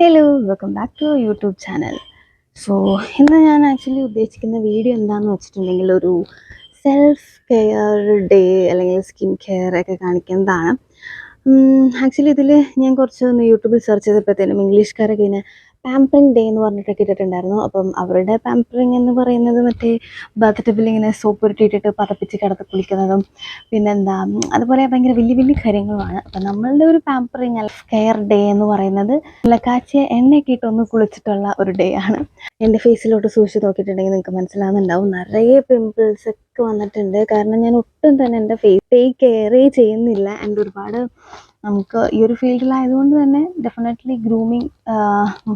Hello welcome back to YouTube channel so ഇന്ന് ഞാൻ actually ഉദ്ദേശിക്കുന്ന വീഡിയോ എന്താണെന്ന് വെച്ചിട്ടുണ്ടെങ്കിൽ ഒരു സെൽഫ് കെയർ ഡേ അല്ലെങ്കിൽ സ്കിൻ കെയർ ഒക്കെ കാണിക്കുന്നതാണ്. ആക്ച്വലി ഇതിൽ ഞാൻ കുറച്ച് ഒന്ന് യൂട്യൂബിൽ സെർച്ച് ചെയ്തപ്പോഴത്തേനും ഇംഗ്ലീഷ്കാരൊക്കെ ഇങ്ങനെ പാമ്പറിങ് ഡേ എന്ന് പറഞ്ഞിട്ടൊക്കെ ഇട്ടിട്ടുണ്ടായിരുന്നു അപ്പം അവരുടെ പാമ്പറിങ് എന്ന് പറയുന്നത് മറ്റേ ടബിൽ ഇങ്ങനെ സോപ്പ് ഉരുട്ടിയിട്ടിട്ട് പതപ്പിച്ച് കിടത്ത് കുളിക്കുന്നതും പിന്നെന്താ അതുപോലെ ഭയങ്കര വലിയ വലിയ കാര്യങ്ങളുമാണ്. അപ്പം നമ്മളുടെ ഒരു പാമ്പറിങ് അല്ല കെയർ ഡേ എന്ന് പറയുന്നത് നല്ല കാച്ചിയ എണ്ണയൊക്കെ ഇട്ടൊന്ന് കുളിച്ചിട്ടുള്ള ഒരു ഡേ ആണ്. എന്റെ ഫേസിലോട്ട് സൂക്ഷിച്ച് നോക്കിയിട്ടുണ്ടെങ്കിൽ നിങ്ങൾക്ക് മനസ്സിലാവുന്നുണ്ടാവും. നിറയെ പിമ്പിൾസ് ഒക്കെ വന്നിട്ടുണ്ട്. കാരണം ഞാൻ ഒട്ടും തന്നെ എന്റെ ഫേസ് ടേക്ക് കെയറേ ചെയ്യുന്നില്ല. ആൻഡ് ഒരുപാട് നമുക്ക് ഈ ഒരു ഫീൽഡിലായതുകൊണ്ട് തന്നെ ഡെഫിനറ്റ്ലി ഗ്രൂമിങ്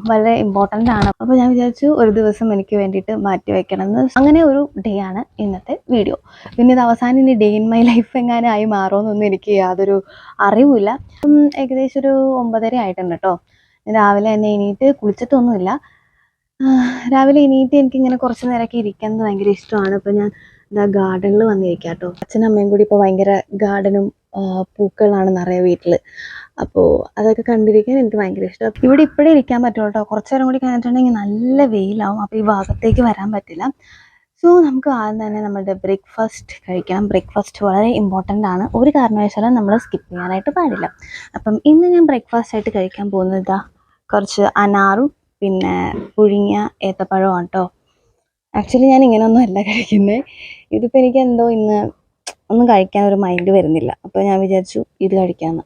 വളരെ ഇമ്പോർട്ടന്റ് ആണ്. അപ്പോൾ ഞാൻ വിചാരിച്ചു ഒരു ദിവസം എനിക്ക് വേണ്ടിയിട്ട് മാറ്റി വയ്ക്കണം എന്ന് അങ്ങനെ ഒരു ഡേ ആണ് ഇന്നത്തെ വീഡിയോ പിന്നെ ഇത് അവസാനം ഇനി ഡേ ഇൻ മൈ ലൈഫ് എങ്ങാനും ആയി മാറുമെന്നൊന്നും എനിക്ക് യാതൊരു അറിവുമില്ല. ഉം, ഏകദേശം ഒരു ഒമ്പതര ആയിട്ടുണ്ട് കേട്ടോ രാവിലെ തന്നെ എണീറ്റ് കുളിച്ചിട്ടൊന്നുമില്ല. രാവിലെ എണീറ്റ് എനിക്കിങ്ങനെ കുറച്ച് നേരമൊക്കെ ഇരിക്കുന്നത് ഭയങ്കര ഇഷ്ടമാണ്. അപ്പോൾ ഞാൻ ഇതാ ഗാർഡനിൽ വന്നിരിക്കുക കേട്ടോ അച്ഛനും അമ്മയും കൂടി ഇപ്പോൾ ഭയങ്കര ഗാർഡനും പൂക്കളാണ് നിറയെ വീട്ടിൽ അപ്പോൾ അതൊക്കെ കണ്ടിരിക്കാൻ എനിക്ക് ഭയങ്കര ഇഷ്ടം. ഇവിടെ ഇപ്പോഴേ ഇരിക്കാൻ പറ്റുള്ളൂ കേട്ടോ കുറച്ച് നേരം കൂടി കഴിഞ്ഞിട്ടുണ്ടെങ്കിൽ നല്ല വെയിലാവും. അപ്പോൾ ഈ ഭാഗത്തേക്ക് വരാൻ പറ്റില്ല. സോ നമുക്ക് ആദ്യം തന്നെ നമ്മുടെ ബ്രേക്ക്ഫാസ്റ്റ് കഴിക്കാം ബ്രേക്ക്ഫാസ്റ്റ് വളരെ ഇമ്പോർട്ടന്റ് ആണ്. ഒരു കാരണവശാലും നമ്മൾ സ്കിപ്പ് ചെയ്യാനായിട്ട് പാടില്ല. അപ്പം ഇന്ന് ഞാൻ ബ്രേക്ക്ഫാസ്റ്റ് ആയിട്ട് കഴിക്കാൻ പോകുന്നത് ഇതാ കുറച്ച് അനാറും പിന്നെ പുഴുങ്ങിയ ഏത്തപ്പഴമാണ് കേട്ടോ ആക്ച്വലി ഞാൻ ഇങ്ങനെയൊന്നും അല്ല കഴിക്കുന്നത് ഇതിപ്പോൾ എനിക്ക് എന്തോ ഇന്ന് ഒന്നും കഴിക്കാൻ ഒരു മൈൻഡ് വരുന്നില്ല. അപ്പോൾ ഞാൻ വിചാരിച്ചു ഇത് കഴിക്കാമെന്ന്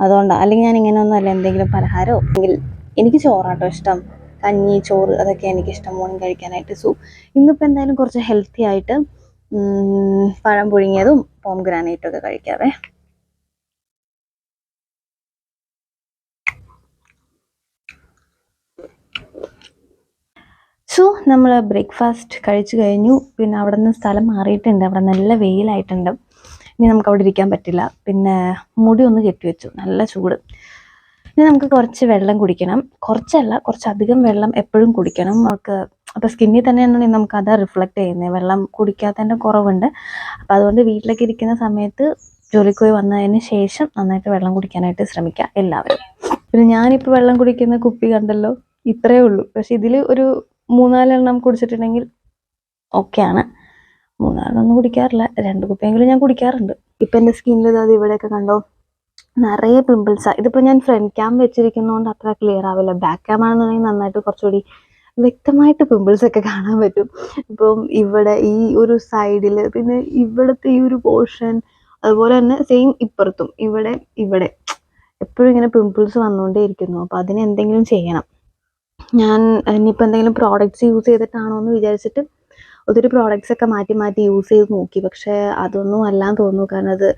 അതുകൊണ്ടാണ് അല്ലെങ്കിൽ ഞാൻ ഇങ്ങനെയൊന്നും അല്ല എന്തെങ്കിലും പലഹാരമോ അല്ലെങ്കിൽ എനിക്ക് ചോറാട്ടോ ഇഷ്ടം. കഞ്ഞി ചോറ് അതൊക്കെ എനിക്ക് ഇഷ്ടം മോർണിംഗ് കഴിക്കാനായിട്ട്. സോ ഇന്നിപ്പോൾ എന്തായാലും കുറച്ച് ഹെൽത്തി ആയിട്ട് പഴം പുഴുങ്ങിയതും പോം ഗ്രാനൈറ്റും ഒക്കെ കഴിക്കാവേ. സോ നമ്മൾ ബ്രേക്ക്ഫാസ്റ്റ് കഴിച്ചു കഴിഞ്ഞു. പിന്നെ അവിടെ നിന്ന് സ്ഥലം മാറിയിട്ടുണ്ട്. അവിടെ നല്ല വെയിലായിട്ടുണ്ട്. ഇനി നമുക്ക് അവിടെ ഇരിക്കാൻ പറ്റില്ല. പിന്നെ മുടി ഒന്ന് കെട്ടിവെച്ചു നല്ല ചൂട്. ഇനി നമുക്ക് കുറച്ച് വെള്ളം കുടിക്കണം. കുറച്ചല്ല കുറച്ചധികം വെള്ളം എപ്പോഴും കുടിക്കണം. നമുക്ക് അപ്പോൾ സ്കിന്നിൽ തന്നെയാണ് നമുക്ക് അതാ റിഫ്ലക്റ്റ് ചെയ്യുന്നത്. വെള്ളം കുടിക്കാത്തതിന്റെ കുറവുണ്ട്. അപ്പോൾ അതുകൊണ്ട് വീട്ടിലൊക്കെ ഇരിക്കുന്ന സമയത്ത് ജോലിക്ക് പോയി വന്നതിന് ശേഷം നന്നായിട്ട് വെള്ളം കുടിക്കാനായിട്ട് ശ്രമിക്കുക എല്ലാവരും. പിന്നെ ഞാനിപ്പോൾ വെള്ളം കുടിക്കുന്ന കുപ്പി കണ്ടല്ലോ? ഇത്രയേ ഉള്ളൂ. പക്ഷെ ഇതിൽ ഒരു മൂന്നാലെണ്ണം കുടിച്ചിട്ടുണ്ടെങ്കിൽ ഓക്കെയാണ്. മൂന്നാലെണ്ണം കുടിക്കാറില്ല. രണ്ട് കുപ്പിയെങ്കിലും ഞാൻ കുടിക്കാറുണ്ട്. ഇപ്പം എന്റെ സ്കിന്നിൽ അത് ഇവിടെയൊക്കെ കണ്ടോ? നിറയെ പിമ്പിൾസാണ് ഇതിപ്പോൾ ഞാൻ ഫ്രണ്ട് ക്യാം വെച്ചിരിക്കുന്നതുകൊണ്ട് അത്ര ക്ലിയർ ആവില്ല. ബാക്ക് ക്യാം ആണെന്നുണ്ടെങ്കിൽ നന്നായിട്ട് കുറച്ചുകൂടി വ്യക്തമായിട്ട് പിമ്പിൾസ് ഒക്കെ കാണാൻ പറ്റും. ഇപ്പം ഇവിടെ ഈ ഒരു സൈഡിൽ പിന്നെ ഇവിടുത്തെ ഈ ഒരു പോർഷൻ അതുപോലെ തന്നെ സെയിം ഇപ്പുറത്തും. ഇവിടെ ഇവിടെ. എപ്പോഴും ഇങ്ങനെ പിമ്പിൾസ് വന്നുകൊണ്ടേ ഇരിക്കുന്നു. അപ്പോൾ അതിന് എന്തെങ്കിലും ചെയ്യണം. ഞാൻ ഇനിയിപ്പോൾ എന്തെങ്കിലും പ്രോഡക്റ്റ്സ് യൂസ് ചെയ്തിട്ടാണോ എന്ന് വിചാരിച്ചിട്ട് ഒത്തിരി പ്രോഡക്റ്റ്സ് ഒക്കെ മാറ്റി മാറ്റി യൂസ് ചെയ്ത് നോക്കി. പക്ഷേ അതൊന്നും അല്ലാന്ന് തോന്നുന്നു. കാരണം അത്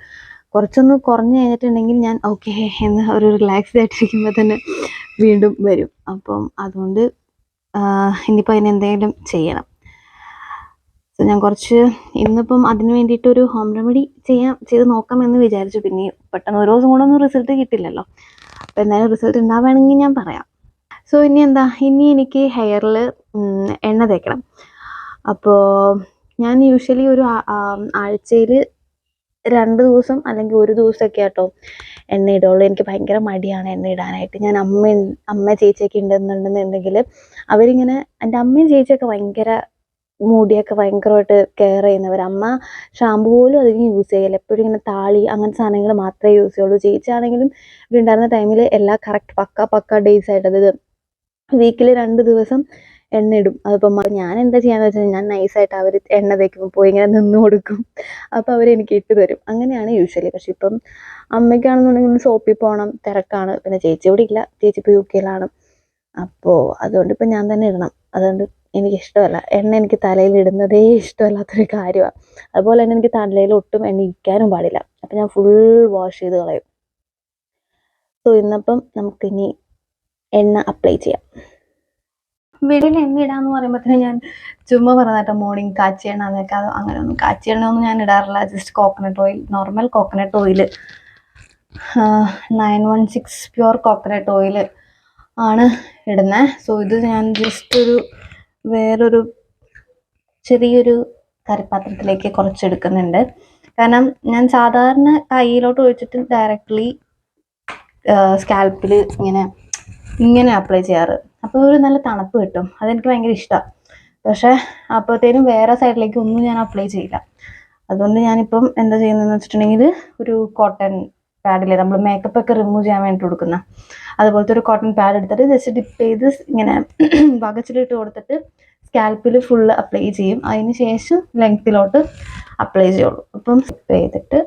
കുറച്ചൊന്ന് കുറഞ്ഞു കഴിഞ്ഞിട്ടുണ്ടെങ്കിൽ ഞാൻ ഓക്കെ എന്ന് ഒരു റിലാക്സ്ഡ് ആയിട്ടിരിക്കുമ്പോൾ തന്നെ വീണ്ടും വരും. അപ്പം അതുകൊണ്ട് ഇനിയിപ്പോൾ അതിന് എന്തെങ്കിലും ചെയ്യണം. സോ ഞാൻ കുറച്ച് ഇന്നിപ്പം അതിന് വേണ്ടിയിട്ട് ഒരു ഹോം റെമഡി ചെയ്യാം ചെയ്ത് നോക്കാമെന്ന് വിചാരിച്ചു. പിന്നെ പെട്ടെന്ന് ഒരു ദിവസം കൊണ്ടൊന്നും റിസൾട്ട് കിട്ടില്ലല്ലോ. അപ്പോൾ എന്തായാലും റിസൾട്ട് ഉണ്ടാവുകയാണെങ്കിൽ ഞാൻ പറയാം. സോ ഇനി എന്താ ഇനി എനിക്ക് ഹെയറിൽ എണ്ണ തേക്കണം. അപ്പോൾ ഞാൻ യൂഷ്വലി ഒരു ആഴ്ചയിൽ രണ്ട് ദിവസം അല്ലെങ്കിൽ ഒരു ദിവസമൊക്കെ ആട്ടോ എണ്ണ ഇടുള്ളൂ. എനിക്ക് ഭയങ്കര മടിയാണ് എണ്ണ ഇടാനായിട്ട്. ഞാൻ അമ്മ അമ്മ ചേച്ചിയൊക്കെ ഉണ്ടെന്നുണ്ടെന്നുണ്ടെങ്കിൽ അവരിങ്ങനെ എന്റെ അമ്മയും ചേച്ചിയൊക്കെ ഭയങ്കര മുടിയൊക്കെ ഭയങ്കരമായിട്ട് കെയർ ചെയ്യുന്നവർ അമ്മ ഷാമ്പു പോലും അധികം യൂസ് ചെയ്യില്ല എപ്പോഴും ഇങ്ങനെ താളി അങ്ങനത്തെ സാധനങ്ങൾ മാത്രമേ യൂസ് ചെയ്യുള്ളൂ. ചേച്ചിയാണെങ്കിലും ഇവിടെ ഉണ്ടായിരുന്ന ടൈമിൽ എല്ലാ കറക്റ്റ് പക്ക പക്ക ഡേയ്സ് ആയിട്ട്. അതായത് വീക്കിൽ രണ്ട് ദിവസം എണ്ണ ഇടും. അതിപ്പം ഞാൻ എന്താ ചെയ്യാന്ന് വെച്ചാൽ ഞാൻ നൈസായിട്ട് അവർ എണ്ണ തേക്കുമ്പോൾ പോയി ഇങ്ങനെ നിന്ന് കൊടുക്കും. അപ്പോൾ അവർ എനിക്ക് ഇട്ട് തരും. അങ്ങനെയാണ് യൂഷ്വലി പക്ഷെ ഇപ്പം അമ്മയ്ക്കാണെന്നുണ്ടെങ്കിൽ സോപ്പിൽ പോകണം തിരക്കാണ്. പിന്നെ ചേച്ചി ഇവിടെ ഇല്ല. ചേച്ചി ഇപ്പോൾ യു കെയിലാണ് അപ്പോൾ അതുകൊണ്ട് ഇപ്പം ഞാൻ തന്നെ ഇടണം. അതുകൊണ്ട് എനിക്ക് ഇഷ്ടമല്ല. എണ്ണ എനിക്ക് തലയിൽ ഇടുന്നതേ ഇഷ്ടമല്ലാത്തൊരു കാര്യമാണ് അതുപോലെ തന്നെ എനിക്ക് തലയിൽ ഒട്ടും എണ്ണ ഇരിക്കാനും പാടില്ല. അപ്പം ഞാൻ ഫുൾ വാഷ് ചെയ്ത് കളയും. സോ ഇന്നപ്പം നമുക്കിനി എണ്ണ അപ്ലൈ ചെയ്യാം. വെളിയിൽ എണ്ണ ഇടാന്ന് പറയുമ്പോഴത്തേന് ഞാൻ ചുമ്മാ പറഞ്ഞാട്ടോ മോർണിംഗ് കാച്ചി എണ്ണ എന്നൊക്കെ. അത് അങ്ങനെയൊന്നും കാച്ചി എണ്ണ ഒന്നും ഞാൻ ഇടാറില്ല. Just coconut oil normal coconut oil nine one six pure coconut oil ആണ് ഇടുന്നത് സോ ഇത് ഞാൻ ജസ്റ്റ് ഒരു വേറൊരു ചെറിയൊരു കറിപ്പാത്രത്തിലേക്ക് കുറച്ച് എടുക്കുന്നുണ്ട്. കാരണം ഞാൻ സാധാരണ കയ്യിലോട്ട് ഒഴിച്ചിട്ട് ഡയറക്റ്റ്ലി സ്കാൽപ്പിൽ ഇങ്ങനെ ഇങ്ങനെ അപ്ലൈ ചെയ്യാറ്. അപ്പോൾ ഒരു നല്ല തണുപ്പ് കിട്ടും. അതെനിക്ക് ഭയങ്കര ഇഷ്ടമാണ് പക്ഷേ അപ്പോഴത്തേനും വേറെ സൈഡിലേക്ക് ഒന്നും ഞാൻ അപ്ലൈ ചെയ്യില്ല. അതുകൊണ്ട് ഞാനിപ്പം എന്താ ചെയ്യുന്നതെന്ന് വെച്ചിട്ടുണ്ടെങ്കിൽ ഒരു കോട്ടൺ പാഡില്ലേ നമ്മൾ മേക്കപ്പ് ഒക്കെ റിമൂവ് ചെയ്യാൻ വേണ്ടി കൊടുക്കുന്ന. അതുപോലത്തെ ഒരു കോട്ടൺ പാഡ് എടുത്തിട്ട് ജസ്റ്റ് ഡിപ്പ് ചെയ്ത് ഇങ്ങനെ വകച്ചിലിട്ട് കൊടുത്തിട്ട് സ്കാൽപ്പിൽ ഫുള്ള് അപ്ലൈ ചെയ്യും. അതിന് ശേഷം ലെങ്ത്തിലോട്ട് അപ്ലൈ ചെയ്യുള്ളൂ. അപ്പം സ്കിപ്പ് ചെയ്തിട്ട്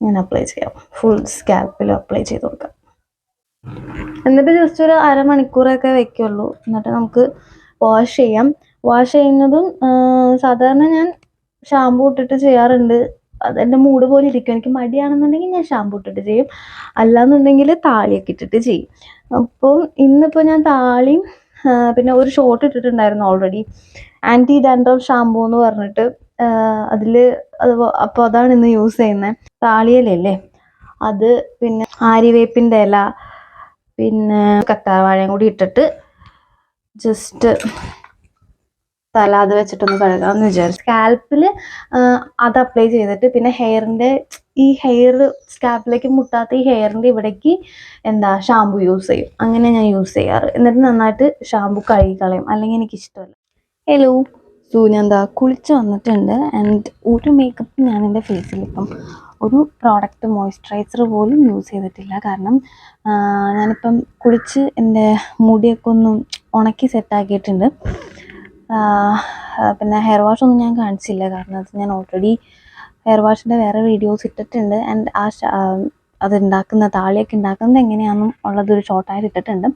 ഞാൻ അപ്ലൈ ചെയ്യാം. ഫുൾ സ്കാൽപ്പിൽ അപ്ലൈ ചെയ്ത് കൊടുക്കാം. എന്നിട്ട് ജസ്റ്റ് ഒരു അരമണിക്കൂറൊക്കെ വെക്കുള്ളൂ. എന്നിട്ട് നമുക്ക് വാഷ് ചെയ്യാം. വാഷ് ചെയ്യുന്നതും സാധാരണ ഞാൻ ഷാമ്പൂ ഇട്ടിട്ട് ചെയ്യാറുണ്ട്. അതെന്റെ മൂഡ് പോലെ ഇരിക്കും. എനിക്ക് മടിയാണെന്നുണ്ടെങ്കിൽ ഞാൻ ഷാമ്പൂ ഇട്ടിട്ട് ചെയ്യും. അല്ലാന്നുണ്ടെങ്കിൽ താളിയൊക്കെ ഇട്ടിട്ട് ചെയ്യും. അപ്പം ഇന്നിപ്പോൾ ഞാൻ താളിയും പിന്നെ ഒരു ഷോർട്ട് ഇട്ടിട്ടുണ്ടായിരുന്നു ഓൾറെഡി ആന്റി ഡാൻഡ്രഫ് ഷാമ്പൂ എന്ന് പറഞ്ഞിട്ട് അതിൽ അത് അപ്പോൾ അതാണ് ഇന്ന് യൂസ് ചെയ്യുന്നത് താളിയല്ലേ അത് പിന്നെ ആര്യവേപ്പിന്റെ ഇല പിന്നെ കറ്റാർവാഴയും കൂടി ഇട്ടിട്ട് ജസ്റ്റ് തല വെച്ചിട്ടൊന്ന് കഴുകാമെന്ന് വിചാരിച്ചു. സ്കാൽപ്പിൽ അത് അപ്ലൈ ചെയ്തിട്ട് പിന്നെ ഹെയറിന്റെ ഈ ഹെയർ സ്കാൽപ്പിലേക്ക് മുട്ടാത്ത ഈ ഹെയറിന്റെ ഇവിടേക്ക് എന്താ ഷാമ്പു യൂസ് ചെയ്യും. അങ്ങനെ ഞാൻ യൂസ് ചെയ്യാറ്. എന്നിട്ട് നന്നായിട്ട് ഷാമ്പു കഴുകി കളയും. അല്ലെങ്കിൽ എനിക്ക് ഇഷ്ടമല്ല ഹലോ സോ ഞാൻ എന്താ കുളിച്ച് വന്നിട്ടുണ്ട്. ആൻഡ് ഒരു മേക്കപ്പ് ഞാൻ എന്റെ ഫേസിൽ ഇപ്പം ഒരു പ്രോഡക്റ്റ് മോയ്സ്ചറൈസർ പോലും യൂസ് ചെയ്തിട്ടില്ല. കാരണം ഞാനിപ്പം കുളിച്ച് എന്റെ മുടിയൊക്കെ ഒന്ന് ഉണക്കി സെറ്റാക്കിയിട്ടുണ്ട് പിന്നെ ഹെയർ വാഷ് ഒന്നും ഞാൻ കാണിച്ചില്ല. കാരണം അത് ഞാൻ ഓൾറെഡി ഹെയർ വാഷിന്റെ വേറെ വീഡിയോസ് ഇട്ടിട്ടുണ്ട്. ആൻഡ് ആ, അത് ഉണ്ടാക്കുന്ന താളിയൊക്കെ ഉണ്ടാക്കുന്നത് എങ്ങനെയാണെന്നും ഉള്ളതൊരു ഷോർട്ടായിട്ട് ഇട്ടിട്ടുണ്ട്.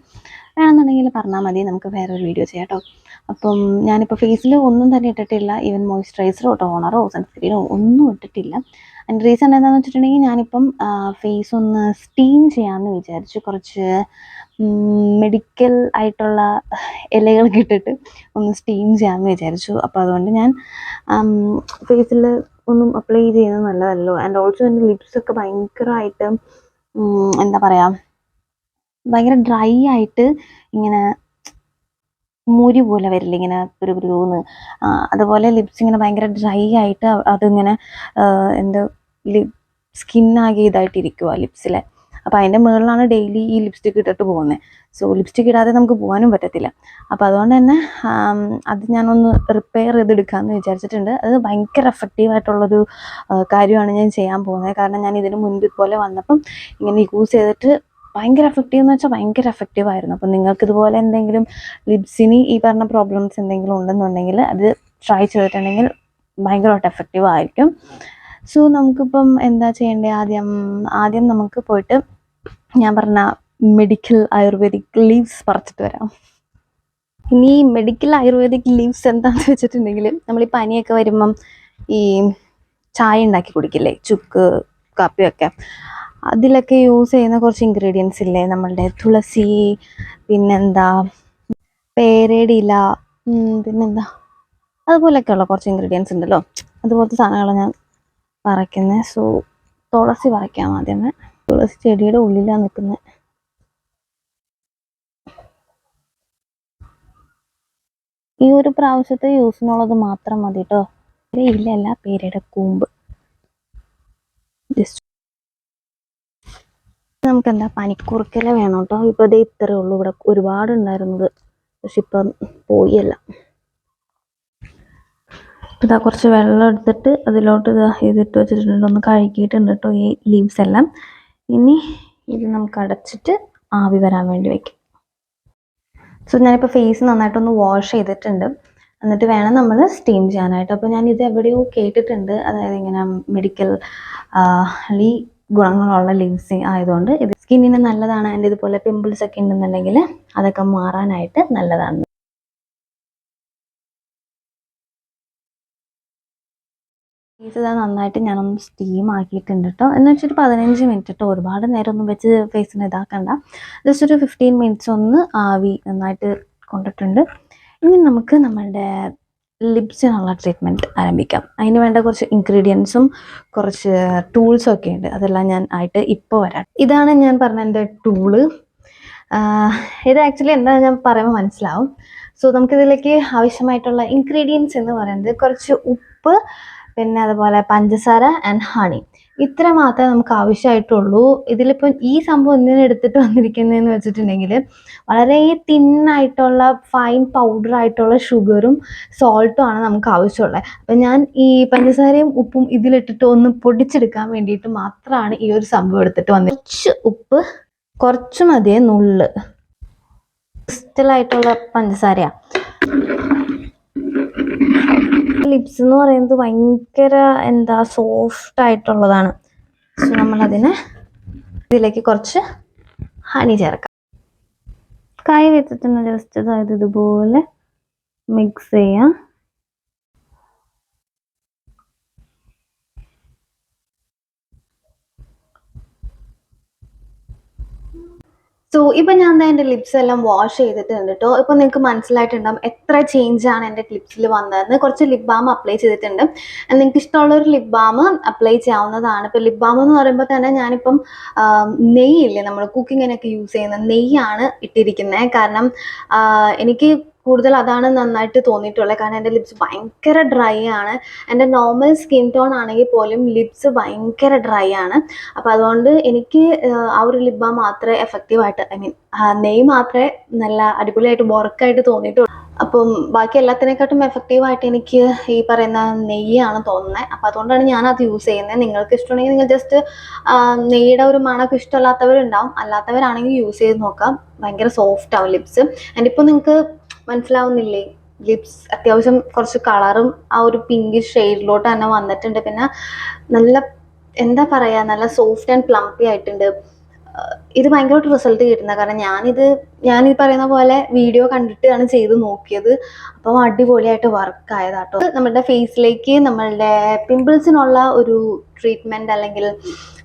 വേണമെന്നുണ്ടെങ്കിൽ പറഞ്ഞാൽ മതി. നമുക്ക് വേറൊരു വീഡിയോ ചെയ്യാം കേട്ടോ അപ്പം ഞാനിപ്പോൾ ഫേസിൽ ഒന്നും തന്നെ ഇട്ടിട്ടില്ല. ഈവൻ മോയ്സ്ചറൈസറോ ടോണറോ സൺസ്ക്രീനോ ഒന്നും ഇട്ടിട്ടില്ല. അതിന്റെ റീസൺ എന്താണെന്ന് വെച്ചിട്ടുണ്ടെങ്കിൽ ഞാനിപ്പം ഫേസ് ഒന്ന് സ്റ്റീം ചെയ്യാമെന്ന് വിചാരിച്ചു. കുറച്ച് മെഡിക്കൽ ആയിട്ടുള്ള ഇലകൾ കിട്ടിട്ട് ഒന്ന് സ്റ്റീം ചെയ്യാമെന്ന് വിചാരിച്ചു. അപ്പോൾ അതുകൊണ്ട് ഞാൻ ഫേസിൽ ഒന്നും അപ്ലൈ ചെയ്യുന്നത് നല്ലതല്ലോ. ആൻഡ് ഓൾസോ എന്റെ ലിപ്സൊക്കെ ഭയങ്കരമായിട്ട് എന്താ പറയുക ഭയങ്കര ഡ്രൈ ആയിട്ട് ഇങ്ങനെ മുരി പോലെ വരില്ല ഇങ്ങനെ ഒരു ഗ്രൂന്ന് അതുപോലെ ലിപ്സ് ഇങ്ങനെ ഭയങ്കര ഡ്രൈ ആയിട്ട് അതിങ്ങനെ എന്താ ലിപ് സ്കിന്നാകെ ഇതായിട്ടിരിക്കുക ലിപ്സിലെ അപ്പോൾ അതിന്റെ മുകളിലാണ് ഡെയിലി ഈ ലിപ്സ്റ്റിക് ഇട്ടിട്ട് പോകുന്നത് സോ ലിപ്സ്റ്റിക് ഇടാതെ നമുക്ക് പോകാനും പറ്റത്തില്ല. അപ്പോൾ അതുകൊണ്ട് തന്നെ അത് ഞാനൊന്ന് റിപ്പയർ ചെയ്തെടുക്കാമെന്ന് വിചാരിച്ചിട്ടുണ്ട്. അത് ഭയങ്കര എഫക്റ്റീവ് ആയിട്ടുള്ളൊരു കാര്യമാണ് ഞാൻ ചെയ്യാൻ പോകുന്നത് കാരണം ഞാൻ ഇതിന് മുൻപ് ഇതുപോലെ വന്നപ്പം ഇങ്ങനെ യൂസ് ചെയ്തിട്ട് ഭയങ്കര എഫക്റ്റീവ് എന്ന് വെച്ചാൽ ഭയങ്കര എഫക്റ്റീവ് ആയിരുന്നു. അപ്പം നിങ്ങൾക്ക് ഇതുപോലെ എന്തെങ്കിലും ലിപ്സിന് ഈ പറഞ്ഞ പ്രോബ്ലംസ് എന്തെങ്കിലും ഉണ്ടെന്നുണ്ടെങ്കിൽ അത് ട്രൈ ചെയ്തിട്ടുണ്ടെങ്കിൽ ഭയങ്കരമായിട്ട് എഫക്റ്റീവ് ആയിരിക്കും. സോ നമുക്കിപ്പം എന്താ ചെയ്യേണ്ടത് ആദ്യം ആദ്യം നമുക്ക് പോയിട്ട് ഞാൻ പറഞ്ഞ മെഡിക്കൽ ആയുർവേദിക് ലീവ്സ് പറിച്ചിട്ട് വരാം. ഇനി മെഡിക്കൽ ആയുർവേദിക് ലീവ്സ് എന്താണെന്ന് വെച്ചിട്ടുണ്ടെങ്കിൽ നമ്മൾ ഈ പനിയൊക്കെ വരുമ്പം ഈ ചായ ഉണ്ടാക്കി കുടിക്കില്ലേ? ചുക്ക് കാപ്പിയൊക്കെ. അതിലൊക്കെ യൂസ് ചെയ്യുന്ന കുറച്ച് ഇൻഗ്രീഡിയൻസ് ഇല്ലേ? നമ്മളുടെ തുളസി പിന്നെന്താ പേരയുടെ ഇല പിന്നെന്താ അതുപോലെയൊക്കെയുള്ള കുറച്ച് ഇൻഗ്രീഡിയൻസ് ഉണ്ടല്ലോ. അതുപോലത്തെ സാധനങ്ങളാണ് ഞാൻ വരയ്ക്കുന്നത് സോ തുളസി വരയ്ക്കാം ആദ്യമേ. തുളസി ചെടിയുടെ ഉള്ളിലാണ് നിൽക്കുന്നത് ഈ ഒരു പ്രാവശ്യത്തെ യൂസിനുള്ളത് മാത്രം മതി കേട്ടോ ഇല്ലല്ല പേരയുടെ കൂമ്പ്. ജസ്റ്റ് നമുക്ക് എന്താ പനിക്കുറുക്കല വേണം കേട്ടോ ഇപ്പൊ ദേ ഇത്രേ ഉള്ളൂ. ഇവിടെ ഒരുപാട് ഉണ്ടായിരുന്നത്. പക്ഷെ ഇപ്പം പോയല്ല. ഇതാ കുറച്ച് വെള്ളം എടുത്തിട്ട് അതിലോട്ട് ഇതാ ഇതിട്ട് വെച്ചിട്ടുണ്ട്. ഒന്ന് കഴുകിയിട്ടുണ്ട് കേട്ടോ ഈ ലീവ്സ് എല്ലാം. ഇനി ഇത് നമുക്ക് അടച്ചിട്ട് ആവി വരാൻ വേണ്ടി വെക്കും. സോ ഞാനിപ്പോൾ ഫേസ് നന്നായിട്ടൊന്ന് വാഷ് ചെയ്തിട്ടുണ്ട്. എന്നിട്ട് വേണം നമ്മൾ സ്റ്റീം ചെയ്യാനായിട്ട്. അപ്പോൾ ഞാൻ ഇത് എവിടെയോ കേട്ടിട്ടുണ്ട്. അതായത് ഇങ്ങനെ മെഡിക്കൽ ഈ ഗുണങ്ങളുള്ള ലിപ്സ് ആയതുകൊണ്ട് ഇത് സ്കിന്നിന് നല്ലതാണ് ആൻഡ് ഇതുപോലെ പിമ്പിൾസ് ഒക്കെ ഉണ്ടെന്നുണ്ടെങ്കിൽ അതൊക്കെ മാറാനായിട്ട് നല്ലതാണ്. ഫേസ് ഇതാ നന്നായിട്ട് ഞാനൊന്ന് സ്റ്റീം ആക്കിയിട്ടുണ്ട് കേട്ടോ എന്ന് വെച്ചൊരു പതിനഞ്ച് മിനിറ്റ് കേട്ടോ ഒരുപാട് നേരം ഒന്നും വെച്ച് ഫേസിന് ഇതാക്കണ്ട. ജസ്റ്റ് ഒരു ഫിഫ്റ്റീൻ മിനിറ്റ്സ് ഒന്ന് ആവി നന്നായിട്ട് കൊണ്ടിട്ടുണ്ട്. ഇനി നമുക്ക് നമ്മളുടെ ലിപ്സിനുള്ള ട്രീറ്റ്മെന്റ് ആരംഭിക്കാം. അതിന് വേണ്ട കുറച്ച് ഇൻഗ്രീഡിയൻസും കുറച്ച് ടൂൾസും ഒക്കെ ഉണ്ട്. അതെല്ലാം ഞാൻ ആയിട്ട് ഇപ്പോൾ വരാം. ഇതാണ് ഞാൻ പറഞ്ഞ എന്റെ ടൂൾ ഇത് ആക്ച്വലി എന്താ ഞാൻ പറയുമ്പോൾ മനസ്സിലാവും. സോ നമുക്കിതിലേക്ക് ആവശ്യമായിട്ടുള്ള ഇൻഗ്രീഡിയൻസ് എന്ന് പറയുന്നത് കുറച്ച് ഉപ്പ് പിന്നെ അതുപോലെ പഞ്ചസാര ആൻഡ് ഹണി ഇത്ര മാത്രമേ നമുക്ക് ആവശ്യമായിട്ടുള്ളൂ. ഇതിലിപ്പം ഈ സംഭവം എന്തിനു എടുത്തിട്ട് വന്നിരിക്കുന്നതെന്ന് വെച്ചിട്ടുണ്ടെങ്കിൽ വളരെ തിന്നായിട്ടുള്ള ഫൈൻ പൗഡർ ആയിട്ടുള്ള ഷുഗറും സോൾട്ടും ആണ് നമുക്ക് ആവശ്യമുള്ളത്. അപ്പം ഞാൻ ഈ പഞ്ചസാരയും ഉപ്പും ഇതിലിട്ടിട്ട് ഒന്ന് പൊടിച്ചെടുക്കാൻ വേണ്ടിയിട്ട് മാത്രമാണ് ഈ ഒരു സംഭവം എടുത്തിട്ട് വന്നത് കുറച്ച് ഉപ്പ് കുറച്ച് മതിയെ നുള്ള്. ക്രിസ്റ്റലായിട്ടുള്ള പഞ്ചസാരയാണ് ലിപ്സ് എന്ന് പറയുന്നത് ഭയങ്കര എന്താ സോഫ്റ്റ് ആയിട്ടുള്ളതാണ്. സോ നമ്മളതിന് ഇതിലേക്ക് കുറച്ച് ഹണി ചേർക്കാം. കൈ വെച്ചിട്ടുള്ള ജസ്റ്റ് അതായത് ഇതുപോലെ മിക്സ് ചെയ്യാം. സോ ഇപ്പൊ ഞാൻ എന്താ എന്റെ ലിപ്സ് എല്ലാം വാഷ് ചെയ്തിട്ടുണ്ട് കേട്ടോ ഇപ്പൊ നിങ്ങൾക്ക് മനസ്സിലായിട്ടുണ്ടാവും എത്ര ചേഞ്ച് ആണ് എന്റെ ലിപ്സിൽ വന്നതെന്ന്. കുറച്ച് ലിപ് ബാം അപ്ലൈ ചെയ്തിട്ടുണ്ട്. നിങ്ങൾക്ക് ഇഷ്ടമുള്ള ഒരു ലിപ് ബാം അപ്ലൈ ചെയ്യാവുന്നതാണ്. ഇപ്പൊ ലിപ് ബാം എന്ന് പറയുമ്പോൾ തന്നെ ഞാനിപ്പം നെയ്യില്ലേ നമ്മൾ കുക്കിങ്ങിനൊക്കെ യൂസ് ചെയ്യുന്ന നെയ്യാണ് ഇട്ടിരിക്കുന്നത് കാരണം എനിക്ക് കൂടുതൽ അതാണ് നന്നായിട്ട് തോന്നിയിട്ടുള്ളത്. കാരണം എന്റെ ലിപ്സ് ഭയങ്കര ഡ്രൈ ആണ്. എന്റെ നോർമൽ സ്കിൻ ടോൺ ആണെങ്കിൽ പോലും ലിപ്സ് ഭയങ്കര ഡ്രൈ ആണ്. അപ്പോൾ അതുകൊണ്ട് എനിക്ക് ആ ഒരു ലിപ് ബാം മാത്രമേ എഫക്റ്റീവായിട്ട് ഐ മീൻ നെയ് മാത്രമേ നല്ല അടിപൊളിയായിട്ട് വർക്കായിട്ട് തോന്നിയിട്ടുള്ളൂ. അപ്പം ബാക്കി എല്ലാത്തിനെക്കാട്ടും എഫക്റ്റീവായിട്ട് എനിക്ക് ഈ പറയുന്ന നെയ്യാണ് തോന്നുന്നത്. അപ്പം അതുകൊണ്ടാണ് ഞാൻ അത് യൂസ് ചെയ്യുന്നത്. നിങ്ങൾക്ക് ഇഷ്ടമുണ്ടെങ്കിൽ നിങ്ങൾ ജസ്റ്റ് നെയ്യുടെ ഒരു മണമൊക്കെ ഇഷ്ടമല്ലാത്തവരുണ്ടാവും. അല്ലാത്തവരാണെങ്കിൽ യൂസ് ചെയ്ത് നോക്കാം. ഭയങ്കര സോഫ്റ്റ് ആവും ലിപ്സ് ആൻഡ് ഇപ്പോൾ നിങ്ങൾക്ക് മനസ്സിലാവുന്നില്ലേ? ലിപ്സ് അത്യാവശ്യം കുറച്ച് കളറും ആ ഒരു പിങ്ക് ഷെയ്ഡിലോട്ട് തന്നെ വന്നിട്ടുണ്ട്. പിന്നെ നല്ല എന്താ പറയുക നല്ല സോഫ്റ്റ് ആൻഡ് പ്ലംപി ആയിട്ടുണ്ട്. ഇത് ഭയങ്കരമായിട്ട് റിസൾട്ട് കിട്ടുന്ന കാരണം ഞാനിത് ഞാൻ ഈ പറയുന്ന പോലെ വീഡിയോ കണ്ടിട്ടാണ് ചെയ്ത് നോക്കിയത്. അപ്പം അടിപൊളിയായിട്ട് വർക്ക് ആയതാട്ടോ. നമ്മുടെ ഫേസിലേക്ക് നമ്മളുടെ പിമ്പിൾസിനുള്ള ഒരു ട്രീറ്റ്മെന്റ് അല്ലെങ്കിൽ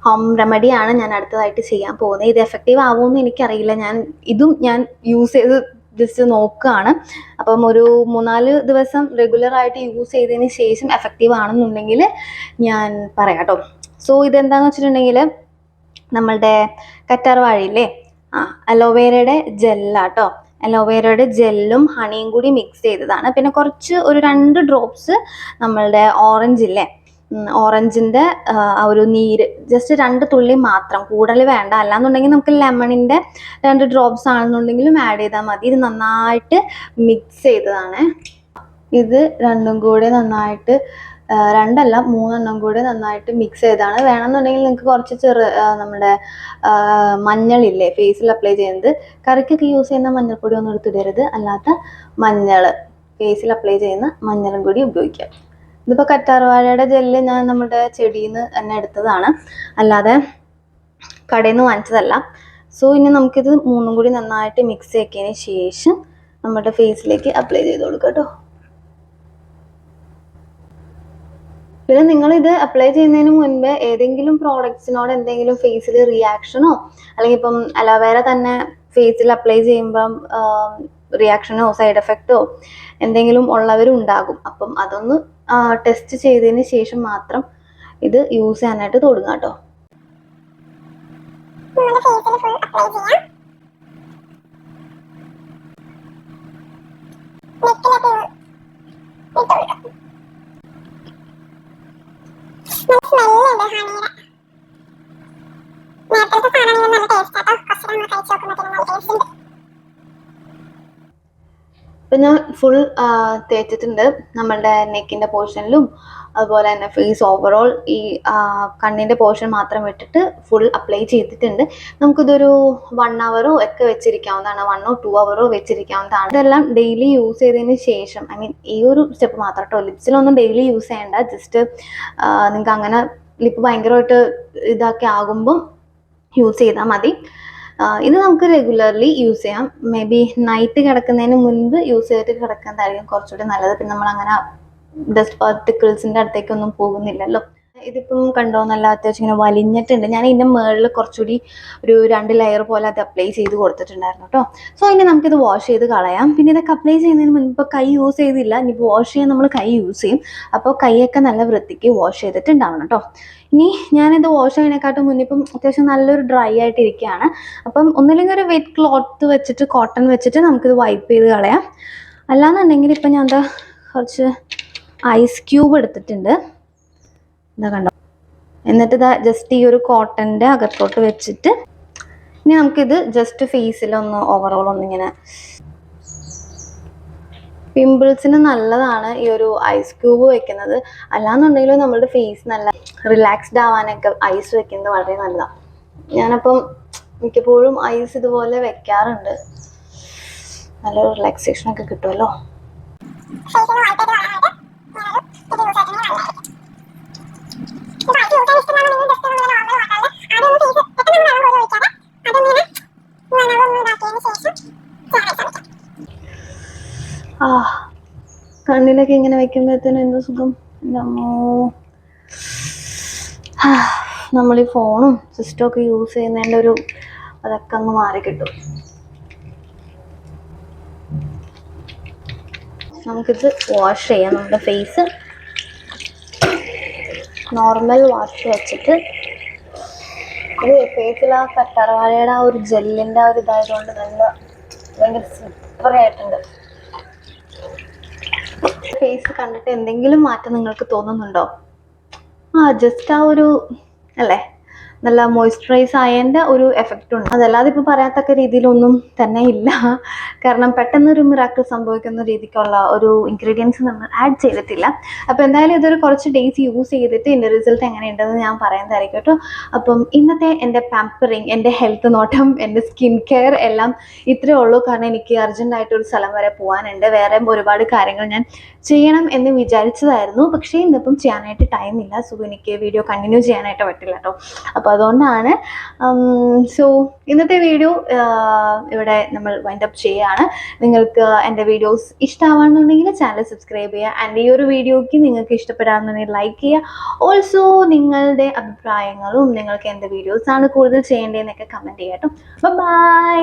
ഹോം റെമഡിയാണ് ഞാൻ അടുത്തതായിട്ട് ചെയ്യാൻ പോകുന്നത്. ഇത് എഫക്റ്റീവ് ആവുമെന്ന് എനിക്കറിയില്ല. ഞാൻ ഇതും ഞാൻ യൂസ് ചെയ്ത് ജസ്റ്റ് നോക്കുകയാണ് അപ്പം ഒരു മൂന്നാൽ ദിവസം റെഗുലർ ആയിട്ട് യൂസ് ചെയ്തതിന് ശേഷം എഫക്റ്റീവ് ആണെന്നുണ്ടെങ്കിൽ ഞാൻ പറയാം കേട്ടോ. സോ ഇതെന്താന്ന് വെച്ചിട്ടുണ്ടെങ്കിൽ നമ്മളുടെ കറ്റാർവാഴയില്ലേ? ആ അലോവേരയുടെ ജെല്ലാട്ടോ അലോവേരയുടെ ജെല്ലും ഹണിയും കൂടി മിക്സ് ചെയ്തതാണ്. പിന്നെ കുറച്ച് ഒരു രണ്ട് ഡ്രോപ്സ് നമ്മളുടെ ഓറഞ്ച് ഇല്ലേ? ഓറഞ്ചിന്റെ ആ ഒരു നീര് ജസ്റ്റ് രണ്ട് തുള്ളി മാത്രം കൂടുതൽ വേണ്ട. അല്ലാന്നുണ്ടെങ്കിൽ നമുക്ക് ലെമണിന്റെ രണ്ട് ഡ്രോപ്സ് ആണെന്നുണ്ടെങ്കിലും ആഡ് ചെയ്താൽ മതി. ഇത് നന്നായിട്ട് മിക്സ് ചെയ്തതാണ്. ഇത് രണ്ടും കൂടെ നന്നായിട്ട് രണ്ടല്ല മൂന്നെണ്ണം കൂടി നന്നായിട്ട് മിക്സ് ചെയ്താണ് വേണമെന്നുണ്ടെങ്കിൽ നിങ്ങൾക്ക് കുറച്ച് ചെറു നമ്മുടെ മഞ്ഞളില്ലേ ഫേസിൽ അപ്ലൈ ചെയ്യുന്നത്. കറിക്കൊക്കെ യൂസ് ചെയ്യുന്ന മഞ്ഞൾപ്പൊടി ഒന്നും എടുത്തിടരുത്. അല്ലാത്ത മഞ്ഞൾ ഫേസിൽ അപ്ലൈ ചെയ്യുന്ന മഞ്ഞളും കൂടി ഉപയോഗിക്കാം. ഇതിപ്പോൾ കറ്റാർവാഴയുടെ ജെല്ല് ഞാൻ നമ്മുടെ ചെടിയിൽ നിന്ന് തന്നെ എടുത്തതാണ്. അല്ലാതെ കടയിൽ നിന്ന് വാങ്ങിച്ചതല്ല. സോ ഇനി നമുക്കിത് മൂന്നും കൂടി നന്നായിട്ട് മിക്സ് ആക്കിയതിന് ശേഷം നമ്മുടെ ഫേസിലേക്ക് അപ്ലൈ ചെയ്ത് കൊടുക്കാം കേട്ടോ. പിന്നെ നിങ്ങൾ ഇത് അപ്ലൈ ചെയ്യുന്നതിന് മുൻപ് ഏതെങ്കിലും പ്രോഡക്ട്സിനോട് എന്തെങ്കിലും ഫേസിൽ റിയാക്ഷനോ അല്ലെങ്കിൽ ഇപ്പം അലോവേര തന്നെ ഫേസിൽ അപ്ലൈ ചെയ്യുമ്പം റിയാക്ഷനോ സൈഡ് എഫക്റ്റോ എന്തെങ്കിലും ഉള്ളവരും ഉണ്ടാകും അപ്പം അതൊന്ന് ടെസ്റ്റ് ചെയ്തതിന് ശേഷം മാത്രം ഇത് യൂസ് ചെയ്യാനായിട്ട് തുടങ്ങാം കേട്ടോ നമ്മുടെ ഫേസിൽ ഫുൾ അപ്ലൈ ചെയ്യാം നെക്കിലൊക്കെ ഇട്ട് കൊടുക്കാം നല്ല സ്മെല്ലുണ്ട് ഹണിയുടെ നേരത്തെ സാധനങ്ങൾ നല്ല ടേസ്റ്റ് ആട്ടോ കുറച്ച് നമ്മൾ കഴിച്ച് നോക്കുമ്പോഴത്തേനും നല്ല ടേസ്റ്റ് ഉണ്ട് ഇപ്പം ഞാൻ ഫുൾ തേച്ചിട്ടുണ്ട്. നമ്മളുടെ നെക്കിന്റെ പോർഷനിലും അതുപോലെ തന്നെ ഫേസ് ഓവറോൾ ഈ കണ്ണിന്റെ പോർഷൻ മാത്രം വിട്ടിട്ട് ഫുൾ അപ്ലൈ ചെയ്തിട്ടുണ്ട്. നമുക്കിതൊരു വൺ അവറോ ഒക്കെ വെച്ചിരിക്കാവുന്നതാണ്. വണ്ണോ ടു അവറോ വെച്ചിരിക്കാവുന്നതാണ്. ഇതെല്ലാം ഡെയിലി യൂസ് ചെയ്തതിന് ശേഷം ഐ മീൻ ഈ ഒരു സ്റ്റെപ്പ് മാത്രം കേട്ടോ ലിപ്സിലൊന്നും ഡെയിലി യൂസ് ചെയ്യേണ്ട. ജസ്റ്റ് നിങ്ങൾക്ക് അങ്ങനെ ലിപ്പ് ഭയങ്കരമായിട്ട് ഇതാക്കി ആകുമ്പം യൂസ് ചെയ്താൽ മതി. ഇത് നമുക്ക് റെഗുലർലി യൂസ് ചെയ്യാം. മേ ബി നൈറ്റ് കിടക്കുന്നതിന് മുൻപ് യൂസ് ചെയ്തിട്ട് കിടക്കുന്നതായിരിക്കും കുറച്ചുകൂടി നല്ലത്. പിന്നെ നമ്മൾ അങ്ങനെ ഡസ്റ്റ് പാർട്ടിക്കിൾസിന്റെ അടുത്തേക്കൊന്നും പോകുന്നില്ലല്ലോ. ഇതിപ്പം കണ്ടോന്നല്ല നല്ല അത്യാവശ്യം ഇങ്ങനെ വലിഞ്ഞിട്ടുണ്ട്. ഞാൻ ഇതിന്റെ മുകളിൽ കുറച്ചുകൂടി ഒരു രണ്ട് ലെയർ പോലെ അത് അപ്ലൈ ചെയ്ത് കൊടുത്തിട്ടുണ്ടായിരുന്നു കേട്ടോ സോ ഇനി നമുക്കിത് വാഷ് ചെയ്ത് കളയാം. പിന്നെ ഇതൊക്കെ അപ്ലൈ ചെയ്യുന്നതിന് മുൻപ് കൈ യൂസ് ചെയ്തില്ല. ഇനിയിപ്പോൾ വാഷ് ചെയ്യാൻ നമ്മൾ കൈ യൂസ് ചെയ്യും. അപ്പോൾ കൈയൊക്കെ നല്ല വൃത്തിക്ക് വാഷ് ചെയ്തിട്ടുണ്ടാവണം കേട്ടോ ഇനി ഞാനിത് വാഷ് ചെയ്യുന്നതിനെക്കാട്ടും മുന്നിപ്പം അത്യാവശ്യം നല്ലൊരു ഡ്രൈ ആയിട്ട് ഇരിക്കുകയാണ്. അപ്പം ഒന്നില്ലെങ്കിൽ ഒരു വെറ്റ് ക്ലോത്ത് വെച്ചിട്ട് കോട്ടൺ വെച്ചിട്ട് നമുക്കിത് വൈപ്പ് ചെയ്ത് കളയാം. അല്ലാന്നുണ്ടെങ്കിൽ ഇപ്പം ഞാൻ എന്താ കുറച്ച് ഐസ് ക്യൂബ് എടുത്തിട്ടുണ്ട്. ഇതാ കണ്ടോ? എന്നിട്ട് ഇതാ ജസ്റ്റ് ഈ ഒരു കോട്ടന്റെ അകത്തോട്ട് വെച്ചിട്ട് ഇനി നമുക്കിത് ജസ്റ്റ് ഫേസിലൊന്ന് ഓവറോൾ ഒന്നിങ്ങനെ പിമ്പിൾസിന് നല്ലതാണ് ഈ ഒരു ഐസ് ക്യൂബ് വെക്കുന്നത്. അല്ലാന്നുണ്ടെങ്കിലും നമ്മളുടെ ഫേസ് നല്ല റിലാക്സ്ഡ് ആവാനൊക്കെ ഐസ് വെക്കുന്നത് വളരെ നല്ലതാണ് ഞാനപ്പം മിക്കപ്പോഴും ഐസ് ഇതുപോലെ വെക്കാറുണ്ട്. നല്ലൊരു റിലാക്സേഷൻ ഒക്കെ കിട്ടുമല്ലോ കണ്ണിലൊക്കെ ഇങ്ങനെ വെക്കുമ്പോഴത്തേനും എന്ത് സുഖം? നമ്മോ നമ്മൾ ഈ ഫോണും സിസ്റ്റം ഒക്കെ യൂസ് ചെയ്യുന്നതിന്റെ ഒരു അതൊക്കെ അങ്ങ് മാറി കിട്ടും. നമുക്കിത് വാഷ് ചെയ്യാം. നമ്മുടെ ഫേസ് നോർമൽ വാഷ് വെച്ചിട്ട് ഇത് ഫേസിൽ ആ കട്ടറവാലയുടെ ആ ഒരു ജെല്ലിന്റെ ആ ഒരു ഇതായതുകൊണ്ട് നല്ല ഭയങ്കര സൂപ്പറായിട്ടുണ്ട് ഫേസ് കണ്ടിട്ട് എന്തെങ്കിലും മാറ്റം നിങ്ങൾക്ക് തോന്നുന്നുണ്ടോ? ആ ജസ്റ്റ് ആ ഒരു അല്ലേ? നല്ല മോയ്സ്ചറൈസ് ആയതിന്റെ ഒരു എഫക്റ്റ് ഉണ്ട്. അതല്ലാതെ ഇപ്പോൾ പറയാത്തക്ക രീതിയിലൊന്നും തന്നെ ഇല്ല. കാരണം പെട്ടെന്ന് ഒരു മിറാക്കിൾ സംഭവിക്കുന്ന രീതിക്കുള്ള ഒരു ഇൻഗ്രീഡിയൻസ് നമ്മൾ ആഡ് ചെയ്തിട്ടില്ല. അപ്പോൾ എന്തായാലും ഇതൊരു കുറച്ച് ഡേയ്സ് യൂസ് ചെയ്തിട്ട് എന്റെ റിസൾട്ട് എങ്ങനെയുണ്ടെന്ന് ഞാൻ പറയുന്നതായിരിക്കും കേട്ടോ. അപ്പം ഇന്നത്തെ എന്റെ പാമ്പറിങ് എന്റെ ഹെൽത്ത് നോട്ടം എന്റെ സ്കിൻ കെയർ എല്ലാം ഇത്രയേ ഉള്ളൂ. കാരണം എനിക്ക് അർജന്റായിട്ട് ഒരു സ്ഥലം വരെ പോകാനുണ്ട് വേറെ ഒരുപാട് കാര്യങ്ങൾ ഞാൻ ചെയ്യണം എന്ന് വിചാരിച്ചതായിരുന്നു. പക്ഷേ ഇന്നിപ്പം ചെയ്യാനായിട്ട് ടൈം ഇല്ല. സോ എനിക്ക് വീഡിയോ കണ്ടിന്യൂ ചെയ്യാനായിട്ട് പറ്റില്ല കേട്ടോ. അപ്പോൾ അതുകൊണ്ടാണ് സോ ഇന്നത്തെ വീഡിയോ ഇവിടെ നമ്മൾ വൈൻഡ് അപ്പ് ചെയ്യുകയാണ് നിങ്ങൾക്ക് എന്റെ വീഡിയോസ് ഇഷ്ടമാണെന്നുണ്ടെങ്കിൽ ചാനൽ സബ്സ്ക്രൈബ് ചെയ്യുക. ആൻഡ് ഈ ഒരു വീഡിയോയ്ക്ക് നിങ്ങൾക്ക് ഇഷ്ടപ്പെടാമെന്നുണ്ടെങ്കിൽ ലൈക്ക് ചെയ്യുക. ഓൾസോ നിങ്ങളുടെ അഭിപ്രായങ്ങളും നിങ്ങൾക്ക് എന്ത് വീഡിയോസാണ് കൂടുതൽ ചെയ്യേണ്ടതെന്നൊക്കെ കമന്റ് ചെയ്യാം കേട്ടോ. ബൈ